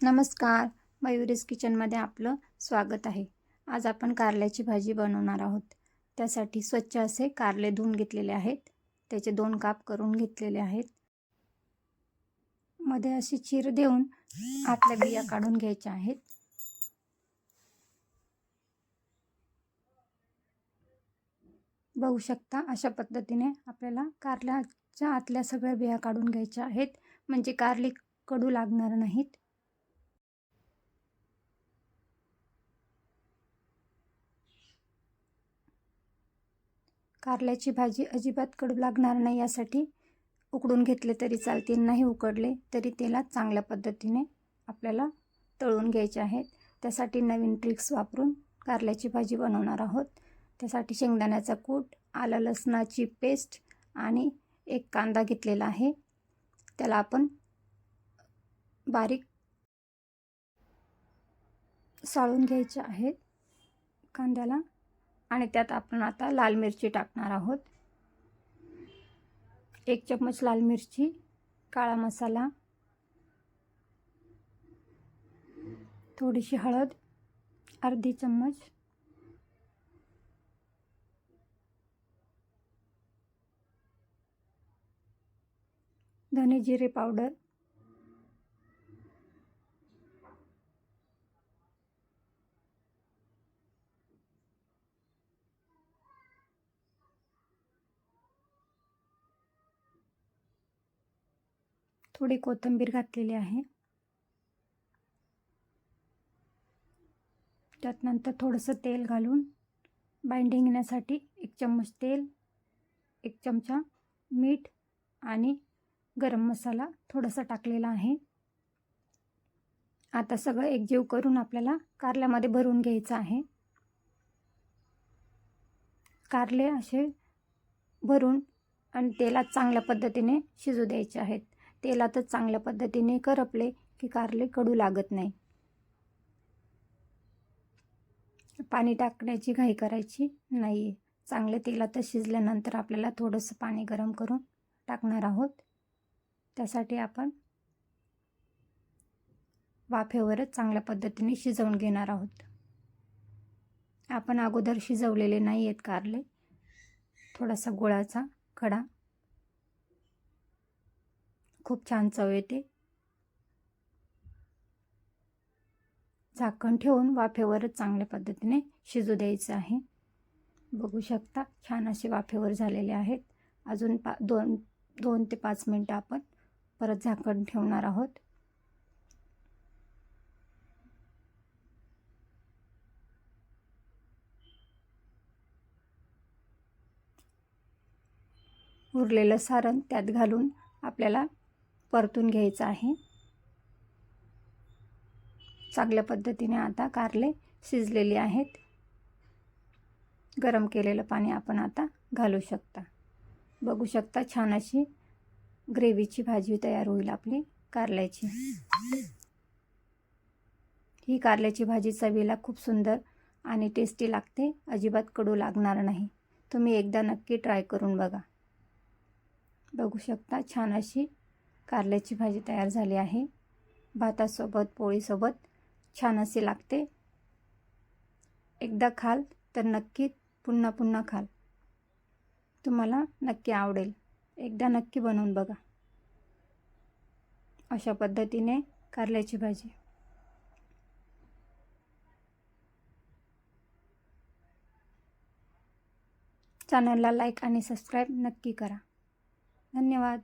नमस्कार. मयुरीज किचनमध्ये आपलं स्वागत आहे. आज आपण कारल्याची भाजी बनवणार आहोत. त्यासाठी स्वच्छ असे कारले धुवून घेतलेले आहेत. त्याचे दोन काप करून घेतलेले आहेत. मध्ये अशी चीर देऊन आतल्या बिया काढून घ्यायच्या आहेत. बघू शकता अशा पद्धतीने आपल्याला कारल्याच्या आतल्या सगळ्या बिया काढून घ्यायच्या आहेत. म्हणजे कारली कडू लागणार नाहीत. कारल्याची भाजी अजिबात कडू लागणार नाही यासाठी उकडून घेतले तरी चालतील नाही उकडले तरी तेलात चांगल्या पद्धतीने आपल्याला तळून घ्यायचे आहेत. त्यासाठी नवीन ट्रिक्स वापरून कारल्याची भाजी बनवणार आहोत. त्यासाठी शेंगदाण्याचा कूट आलं लसणाची पेस्ट आणि एक कांदा घेतलेला आहे. त्याला आपण बारीक साळून घ्यायचे आहेत. कांद्याला आणि त्यात आपण आता लाल मिरची टाकणार आहोत. एक चम्मच लाल मिरची काळा मसाला थोडीशी हळद अर्धी चम्मच धने जिरे पावडर थोडी कोथिंबीर घातलेली आहे. त्यात नंतर थोडंसं तेल घालून बाइंडिंग येण्यासाठी एक चम्मच तेल एक चमचा मीठ आणि गरम मसाला थोडासा टाकलेला आहे. आता सगळं एकजीव करून आपल्याला कारल्यामध्ये भरून घ्यायचं आहे. कारले असे भरून आणि तेलात चांगल्या पद्धतीने शिजू द्यायचे आहेत. तेलातच चांगल्या पद्धतीने करपले की कारले कडू लागत नाही. पाणी टाकण्याची घाई करायची नाही आहे चांगले तेलातच शिजल्यानंतर आपल्याला थोडंसं पाणी गरम करून टाकणार आहोत. त्यासाठी आपण वाफेवरच चांगल्या पद्धतीने शिजवून घेणार आहोत. आपण अगोदर शिजवलेले नाही आहेत कारले. थोडासा गुळाचा खडा खूप छान चव येते. झाकण ठेवून वाफेवरच चांगल्या पद्धतीने शिजू द्यायचं आहे. बघू शकता छान असे वाफेवर झालेले आहेत. अजून पा दोन दोन ते पाच मिनटं आपण परत झाकण ठेवणार आहोत. उरलेलं सारण त्यात घालून आपल्याला परतून घ्यायचं आहे. चांगल्या पद्धतीने आता कारले शिजलेले आहेत. गरम केलेलं पाणी आपण आता घालू शकता. बघू शकता छान अशी ग्रेव्हीची भाजी तयार होईल आपली कारल्याची. ही कारल्याची भाजी चवीला खूप सुंदर आणि टेस्टी लागते. अजिबात कडू लागणार नाही. तुम्ही एकदा नक्की ट्राय करून बघा. बघू शकता छान अशी कारल्याची भाजी तयार झाली आहे. भातासोबत पोळीसोबत छान असे लागते. एकदा खाल तर नक्की पुन्हा पुन्हा खाल. तुम्हाला नक्की आवडेल. एकदा नक्की बनवून बघा. अशा पद्धतीने कारल्याची भाजी. चॅनलला लाईक आणि सबस्क्राईब नक्की करा. धन्यवाद.